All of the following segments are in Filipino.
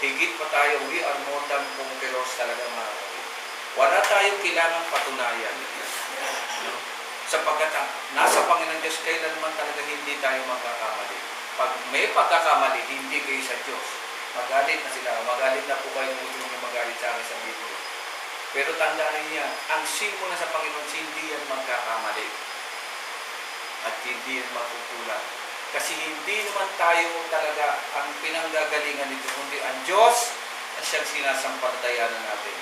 higit pa tayo, we are more than conquerors talaga mga kapatid. Wala tayong kailangang patunayan. No? Sapagkat ang nasa Panginoon Diyos, kailanman talaga hindi tayo magkakamali. Pag may pagkakamali, hindi kayo sa Diyos. Magalit na sila. Magalit na po kayo ng yung magalit sa akin sa Biblia. Pero tandaan niya, ang sin mo na sa Panginoon, hindi yan magkakamali. At hindi yan makukulang. Kasi hindi naman tayo talaga ang pinanggagalingan nito, kundi ang Diyos at siyang sinasampalatayanan natin.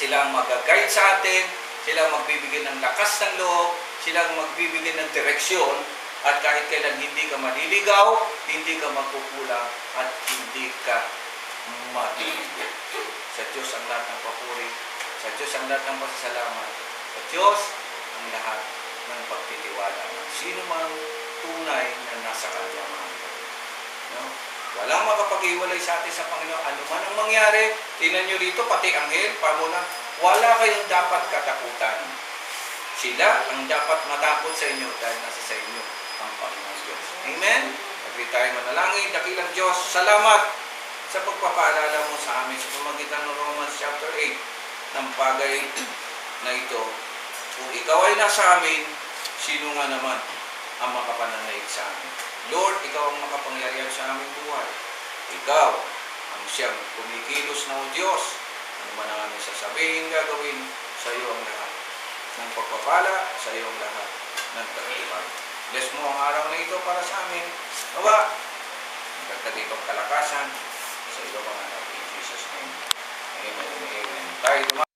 Sila ang mag-guide sa atin, sila ang magbibigay ng lakas ng loob, sila ang magbibigay ng direksyon, at kahit kailan hindi ka maliligaw, hindi ka magkukulang, at hindi ka matiligo. Sa Diyos ang lahat ng papuri, sa Diyos ang lahat ng pasasalamat, sa Diyos ang lahat ng pagtitiwala sino mang tunay na nasa Kanya. No? Walang makapag-iwalay sa atin sa Panginoon. Ano man ang mangyari, tingnan nyo rito, pati anghel, pamuna, wala kayong dapat katakutan. Sila ang dapat matakot sa inyo dahil nasa sa inyo ang Panginoon Diyos. Amen? Pagkita tayo manalangin, dakilang Diyos, salamat sa pagpapaalala mo sa amin sa pamagitan ng Romans chapter 8 ng bagay na ito. Kung ikaw ay nasa amin, sino nga naman ang makapananaig sa amin? Lord, ikaw ang makapangyarihan sa aming buhay. Ikaw ang siyang kumikilos na o Diyos. Ano man ang aming sasabihin, gagawin, sa iyo ang lahat. Ng pagpapala, sa iyo ang lahat. Ng pagtibag. Bless mo ang araw na ito para sa amin. Nawa, ang dagdag itong kalakasan sa iyo mga anak Jesus name. Amen amen. Tayo